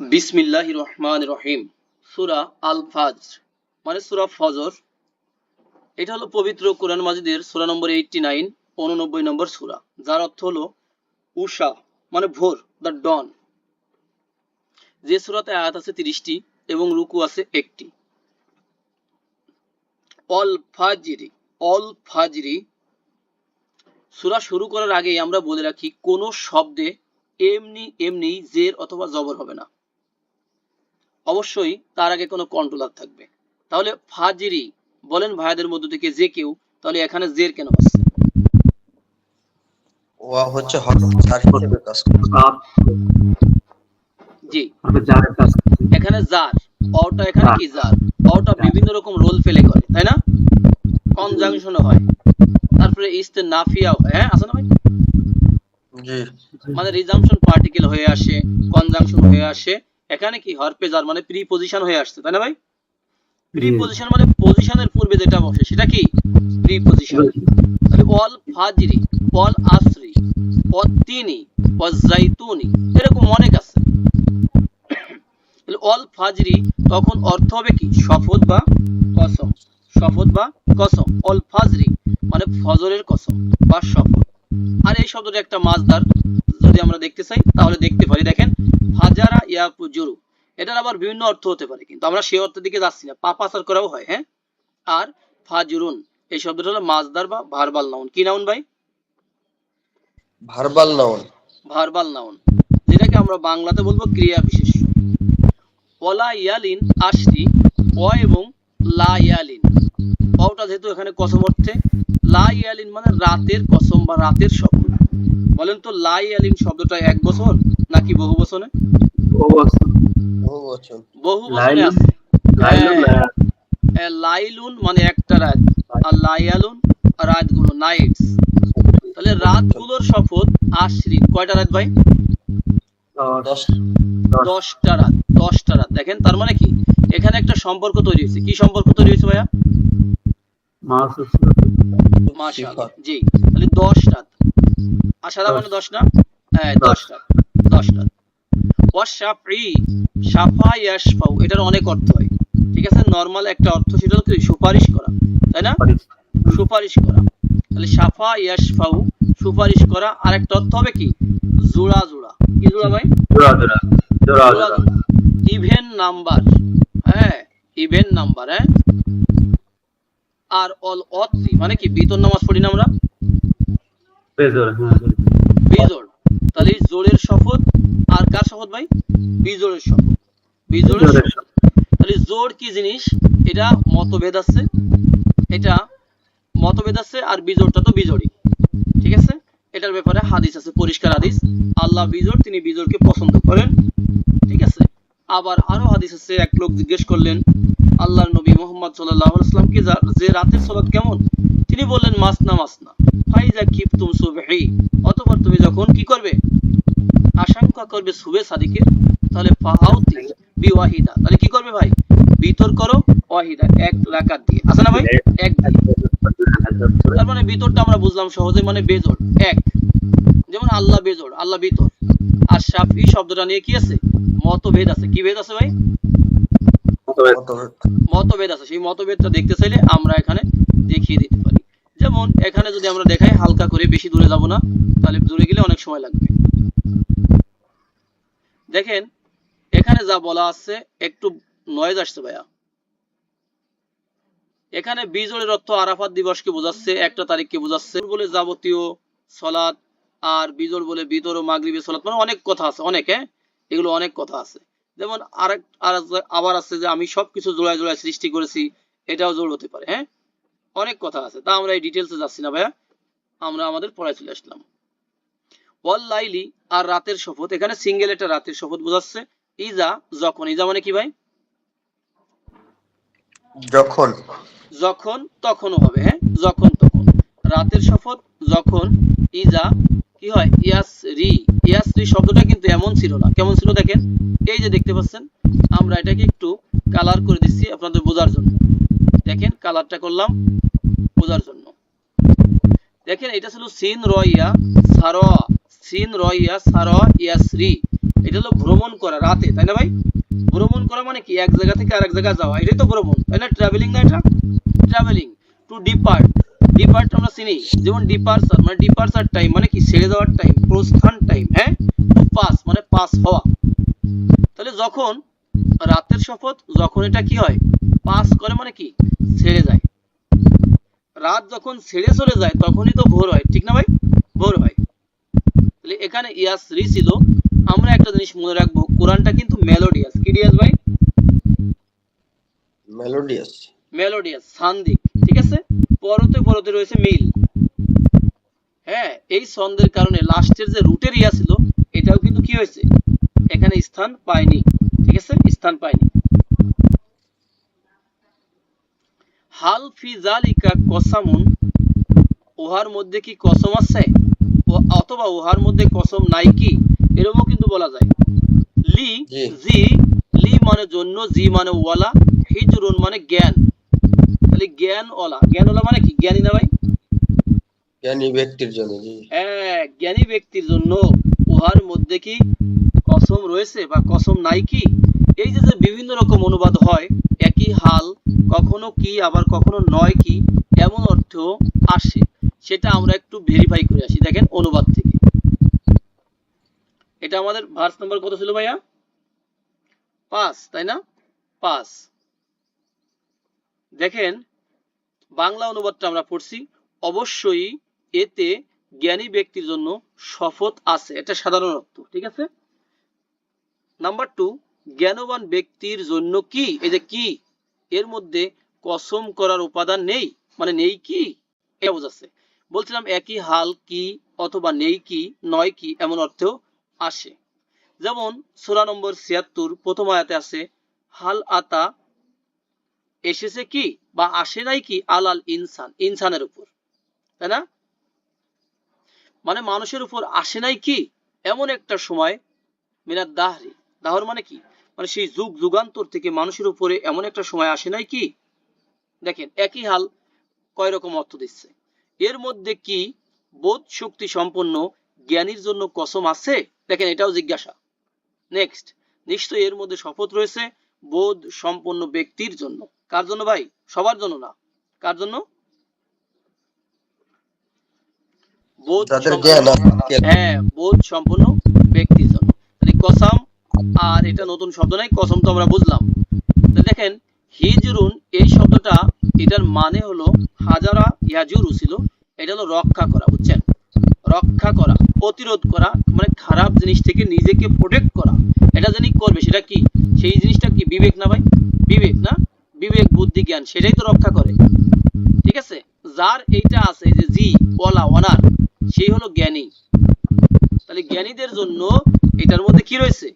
বিসমিল্লাহ রহমান রহিম। সুরা আল ফাজর মানে সুরা ফজর। এটা হলো পবিত্র কোরআন মাজিদের সুরা নম্বর এইটটি নাইন উননব্বই নম্বর সুরা, যার অর্থ হলো উষা মানে ভোর, দ্য ডন। যে সুরাতে আয়াত আছে তিরিশটি এবং রুকু আছে একটি। অল ফাজরি অল ফাজরি সুরা শুরু করার আগেই আমরা বলে রাখি, কোন শব্দে এমনি এমনি জের অথবা জবর হবে না। অবশ্যই তার আগে কোনো কন্ট্রোলার থাকবে। তাহলে ফাজিরি বলেন ভাইদের মধ্য থেকে যে কেউ তাহলে এখানে জের কেন হচ্ছে ওয়া হচ্ছে জি। করছি। এখানে জার অটা এখানে কি জার অটা বিভিন্ন রকম রোল প্লে করে তাই না? কনজাংশন হয়। তারপরে ইস্তে নাফিয়া হয় হ্যাঁ আছে না ভাই? জি। মানে রিজাম্পশন পার্টিকেল হয়ে আসে কনজাংশন হয়ে আসে এখানে কি হরপে জার মানে প্রি পজিশন হয়ে আসছে তাই না ভাই? প্রি পজিশন মানে পজিশনের পূর্বে যেটা বসে সেটা কি? প্রি পজিশন তাহলে অল ফাজরি অল আসরি অতিনি অজাইতুনি এরকম অনেক আছে। তাহলে অল ফাজরি তখন অর্থ হবে কি? শপথ বা কসম। শপথ বা কসম। অল ফাজরি মানে ফজরের কসম বা শপথ। আর এই শব্দটা একটা মাজদার যদি আমরা দেখতে চাই তাহলে দেখতে পারি দেখেন ফাজারা ইয়াফুজুরু। এটার আবার বিভিন্ন অর্থ হতে পারে কিন্তু আমরা সেই অর্থের দিকে যাচ্ছি না পাপাচার করাও হয় হ্যাঁ? আর ফাজুরুন এই শব্দটা হলো মাজদার বা ভারবাল নাউন। কি নাউন ভাই? Verbal noun. ভারবাল নাউন যেটাকে আমরা বাংলাতে বলব ক্রিয়া বিশেষ। অলা ইয়ালিন আশরি অ এবং লা ইয়ালিন। অটা যেহেতু এখানে কসম অর্থে লা ইয়ালিন মানে রাতের কসম বা রাতের শব্দ। বলেন তো লা ইয়ালিন শব্দটা এক বছর নাকি বহু বছরে? বহু বছরে। লাইলুন, আছে। লাইলুন, হ্যাঁ। এ, লাইলুন মানে একটা রাত আর লাইয়ালুন রাতগুলো নাইটস। তাহলে রাতগুলোর শপথ আশরি কয়টা রাত ভাই? দশ, দশ। দশ, দশটা রাত দশটা রাত। দেখেন তার মানে কি? এখানে একটা সম্পর্ক তৈরি হয়েছে। কি সম্পর্ক তৈরি মাশাআল্লাহ। জি তাহলে রাত। আশারা মানে না? হ্যাঁ দশ। রাত। দশ রাত। ওয়াশাফি সাফা ইয়াশফাউ এটার অনেক অর্থ হয়। ঠিক আছে? নরমাল একটা অর্থ সেটা হলো সুপারিশ করা। তাই না? সুপারিশ। করা। তাহলে সাফা ইয়াশফাউ সুপারিশ করা। আর একটা অর্থ হবে কি? জোড়া জোড়া। কি জোড়া ভাই? জোড়া জোড়া, জোড়া জোড়া। Even number. হ্যাঁ ইভেন নাম্বার হ্যাঁ। আর অল অত্রি মানে কি বিতর নামাজ পড়ি না আমরা? বেজোড়, হ্যাঁ। তাহলে জোড়ের শপথ আর কার শপথ ভাই? বিজোড়ের শপথ। বিজোড়ের জোড়ের শপথ। তাহলে জোড় কি জিনিস? এটা মতভেদ আছে। এটা মতভেদ আছে আর বিজোড়টা তো বিজোড়ই। ঠিক আছে? এটার ব্যাপারে হাদিস আছে পরিষ্কার হাদিস। আল্লাহ বিজোড় তিনি বিজোড়কে পছন্দ করেন। ঠিক আছে? আবার আরও হাদিস আছে এক লোক জিজ্ঞেস করলেন আল্লাহর নবী মোহাম্মদ সাল্লাল্লাহু আলাইহি ওয়াসাল্লামকে যে রাতের সালাত কেমন? তিনি বললেন মাসনা মাসনা ফাইজা কিফতুম সুবহি। অতঃপর তুমি যখন কি করবে? আশঙ্কা করবে সুবে সাদিকের তাহলে ফাহাউতি বিওয়াহিদা। তাহলে কি করবে ভাই? বিতর করো, ওয়াহিদা, এক রাকাত দিয়ে। আছে না ভাই? এক তার মানে বিতরটা আমরা বুঝলাম সহজে মানে বেজোড়, এক। যেমন আল্লাহ বেজোড়, আল্লাহ বিতর। আর শাফি শব্দটা নিয়ে কি আছে? মতভেদ আছে। কি ভেদ আছে ভাই? মতভেদ। আছে সেই মতভেদটা দেখতে চাইলে আমরা এখানে দেখিয়ে দিতে পারি। যেমন এখানে যদি আমরা দেখাই হালকা করে বেশি দূরে যাব না তাহলে দূরে গেলে অনেক সময় লাগবে। দেখেন এখানে যা বলা আছে একটু নয়েজ আসছে ভাইয়া। এখানে বিজোড়ের অর্থ আরাফাত দিবসকে বোঝাচ্ছে একটা তারিখকে বোঝাচ্ছে। বলে যাবতীয় সলাদ আর বিজোড় বলে বিতর ও মাগরিবের সলাৎ মানে অনেক কথা আছে অনেক হ্যাঁ? এগুলো অনেক কথা আছে। যেমন আরেক আবার আছে যে আমি সবকিছু জোড়ায় জোড়ায় সৃষ্টি করেছি এটাও জোড় হতে পারে হ্যাঁ? অনেক কথা আছে তা আমরা এই ডিটেলসে যাচ্ছি না ভাইয়া। আমরা আমাদের পড়ায় চলে আসলাম। ওয়াল লাইলি আর রাতের শপথ এখানে সিঙ্গেল একটা রাতের শপথ বোঝাচ্ছে। ইজা যখন ইজা মানে কি ভাই? যখন। যখন তখনও হবে হ্যাঁ? যখন তখন। রাতের শপথ যখন ইজা কি হয়? ইয়াস রি ইয়াস রি শব্দটা কিন্তু এমন ছিল না। কেমন ছিল দেখেন? এই যে দেখতে পাচ্ছেন, আমরা এটাকে একটু কালার করে দিচ্ছি আপনাদের বোঝার জন্য। দেখেন কালারটা করলাম বোঝার জন্য। দেখেন, এটা ছিল সিন রয়া সারোয়া সিন রয়া সারোয়া ইয়াসরি এটা হলো ভ্রমণ করা, রাতে, তাই না ভাই? ভ্রমণ করা মানে কি? এক জায়গা থেকে আরেক জায়গায় যাওয়া, এটাই তো ভ্রমণ, তাই না? ট্রাভেলিং না এটা? ট্রাভেলিং টু ডিপার্ট ডিপার্ট আমরা চিনি। যেমন ডিপার্সার মানে ডিপার্সার টাইম মানে কি ছেড়ে যাওয়ার টাইম প্রস্থান টাইম হ্যাঁ? পাস মানে পাস হওয়া। তাহলে যখন রাতের শপথ যখন এটা কি হয়? পাস করে মানে কি? ছেড়ে যায়। রাত যখন ছেড়ে চলে যায় তখনই তো ভোর হয় ঠিক না ভাই? ভোর হয়। তাহলে এখানে ইয়াসরি ছিল। আমরা একটা জিনিস মনে রাখব কোরআনটা কিন্তু মেলোডিয়াস কি ডিয়াস ভাই? মেলোডিয়াস মেলোডিয়াস সান্দিক ঠিক আছে? পরতে পরতে রয়েছে মিল। হ্যাঁ এই ছন্দের কারণে লাস্টের যে রুটের ইয়া ছিল এটাও কিন্তু কি হয়েছে? এখানে স্থান পায়নি ঠিক আছে? স্থান পায়নি। হাল ফি জালিকা কসামুন উহার মধ্যে কি কসম আছে? অথবা উহার মধ্যে কসম নাই কি? এরকমও কিন্তু বলা যায়। লি জি। জি লি মানে জন্য জি মানে ওয়ালা হিজরুন মানে জ্ঞান। তাহলে জ্ঞান ওলা জ্ঞান ওলা মানে কি? জ্ঞানী না ভাই? জ্ঞানী ব্যক্তির জন্য হ্যাঁ জ্ঞানী ব্যক্তির জন্য। উহার মধ্যে কি কসম রয়েছে বা কসম নাই কি? এই যে যে বিভিন্ন রকম অনুবাদ হয় একই হাল কখনো কি আবার কখনো নয় কি এমন অর্থ আসে। সেটা আমরা একটু ভেরিফাই করে আসি দেখেন অনুবাদ থেকে। এটা আমাদের ভার্স নাম্বার কত ছিল ভাইয়া? পাঁচ তাই না? পাঁচ। দেখেন, বাংলা অনুবাদটা আমরা পড়ছি, অবশ্যই এতে জ্ঞানী ব্যক্তির জন্য শপথ আছে। এটা সাধারণ অর্থ, ঠিক আছে? নাম্বার টু জ্ঞানবান ব্যক্তির জন্য কি? এই যে কি, এর মধ্যে কসম করার উপাদান নেই? মানে নেই কি? এটা বোঝাচ্ছে। বলছিলাম একই হাল কি অথবা নেই কি, নয় কি, এমন অর্থেও আসে। যেমন, সূরা নম্বর ছিয়াত্তর, প্রথম আয়াতে আছে, হাল আতা এসেছে কি বা আসে নাই কি আলাল ইনসান, ইনসানের উপর, তাই না? মানে মানুষের উপর আসে নাই কি? এমন একটা সময়, মিনাদ দাহরি, দাহর মানে কি? মানে সেই যুগ, যুগান্তর থেকে মানুষের উপরে এমন একটা সময় আসে নাই কি? দেখেন, একই হাল কয় রকম অর্থ দিচ্ছে। এর মধ্যে কি বোধ শক্তি সম্পন্ন জ্ঞানীর জন্য কসম আছে? দেখেন, এটাও জিজ্ঞাসা। নেক্সট নিশ্চয়ই এর মধ্যে শপথ রয়েছে বোধ সম্পন্ন ব্যক্তির জন্য। কার জন্য ভাই? সবার জন্য না। কার জন্য? বোধ হ্যাঁ বোধ সম্পন্ন ব্যক্তির জন্য। তাহলে কসাম আর এটা নতুন শব্দ নাই কসম তো আমরা বুঝলাম। দেখেন হিজরুন এই শব্দটা এটার মানে হলো হাজারা ইয়াজুরু ছিল এটা হলো রক্ষা করা বুঝছেন? রক্ষা করা, প্রতিরোধ করা মানে খারাপ জিনিস থেকে নিজেকে প্রোটেক্ট করা। এটা যিনি করবে, সেটা কি? সেই জিনিসটা কি বিবেক না ভাই? বিবেক না? বিবেক, বুদ্ধি, জ্ঞান, সেটাই তো রক্ষা করে। ঠিক আছে? যার এইটা আছে যে জি ওলা ওনার সেই হলো জ্ঞানী। তাহলে জ্ঞানীদের জন্য এটার মধ্যে কি রয়েছে?